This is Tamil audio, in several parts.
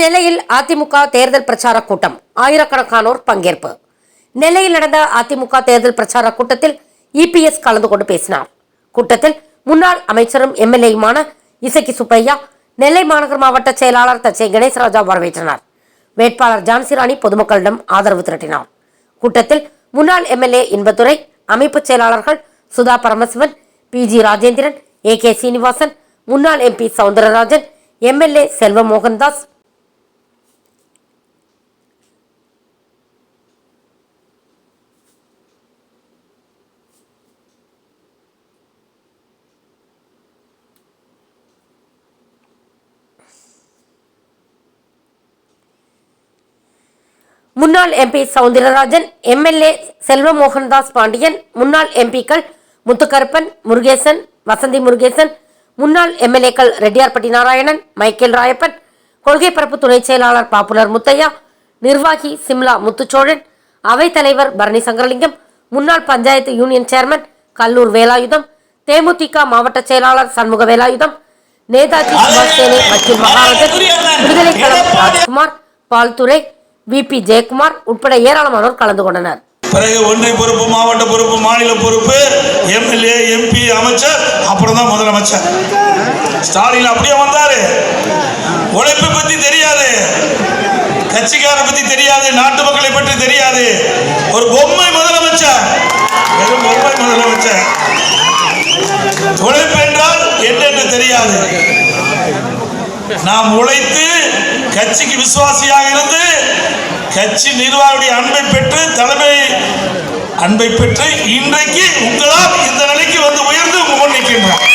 நெல்லையில் அதிமுக தேர்தல் பிரச்சார கூட்டம். ஆயிரக்கணக்கானோர் பங்கேற்பு. நெல்லையில் நடந்த அதிமுக தேர்தல் பிரச்சார கூட்டத்தில் இபிஎஸ் கலந்து கொண்டு பேசினார். கூட்டத்தில் முன்னாள் அமைச்சரும் எம்எல்ஏயுமான இசக்கி சுப்பையா நெல்லை மாநகர் மாவட்ட செயலாளர் தச்சை கணேசராஜா வரவேற்றனர். வேட்பாளர் ஜான்சிராணி பொதுமக்களிடம் ஆதரவு திரட்டினார். கூட்டத்தில் முன்னாள் எம்எல்ஏ இன்பத்துறை அமைப்புச் செயலாளர்கள் Sudha Paramasivan P G Rajendran A K Srinivasan முன்னாள் எம்பி சவுந்தரராஜன் எம்எல்ஏ செல்வ மோகன்தாஸ் முன்னாள் எம்பி சவுந்தரராஜன் எம்எல்ஏ செல்வ மோகன்தாஸ் பாண்டியன் முன்னாள் எம்பிக்கள் முத்துக்கருப்பன் முருகேசன் வசந்தி முருகேசன் முன்னாள் எம்எல்ஏக்கள் ரெட்டியார்பட்டி நாராயணன் மைக்கேல் ராயப்பன் கொள்கை பரப்பு துணைச் செயலாளர் பாப்புலர் முத்தையா நிர்வாகி சிம்லா முத்துச்சோழன் அவைத்தலைவர் பரணி சங்கரலிங்கம் முன்னாள் பஞ்சாயத்து யூனியன் சேர்மன் கல்லூர் வேலாயுதம் தேமுதிக மாவட்ட செயலாளர் சண்முக வேலாயுதம் நேதாஜி சுபாஷ் சேனை வக்கீல் மகாராஜன் விடுதலை கழகம் ராஜ்குமார் பால்துரை விபி ஜெயக்குமார் உட்பட ஏராளமானோர் கலந்து கொண்டனர். பிறகு ஒன்றிய பொறுப்பு மாவட்ட பொறுப்பு மாநில பொறுப்பு எம்எல்ஏ எம்பி அமைச்சர் அப்புறம் தான் முதலமைச்சர். ஸ்டாலின் அப்படியே வந்தாரு. உழைப்பு பத்தி தெரியாது. கட்சிக்கார பத்தி தெரியாது. நாட்டு மக்களை பற்றி தெரியாது. ஒரு பொம்மை முதலமைச்சர். வெறும் பொம்மை முதலமைச்சர். உழைப்பு என்றால் என்னென்று தெரியாது. நாம் உழைத்து கட்சிக்கு விசுவாசியாக இருந்து கட்சி நிர்வாகியுடைய அன்பை பெற்று தலைமை அன்பை பெற்று இன்றைக்கு உங்களால் இந்த நிலைக்கு வந்து உயர்ந்து உங்க முன் நிற்கின்றார்.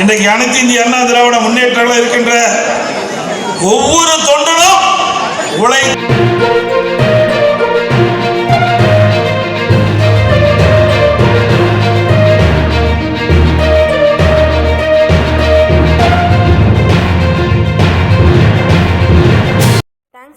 இன்றைக்கு அனைத்து இந்திய அண்ணா திராவிட முன்னேற்றங்கள் இருக்கின்ற ஒவ்வொரு தொண்டனும் உழை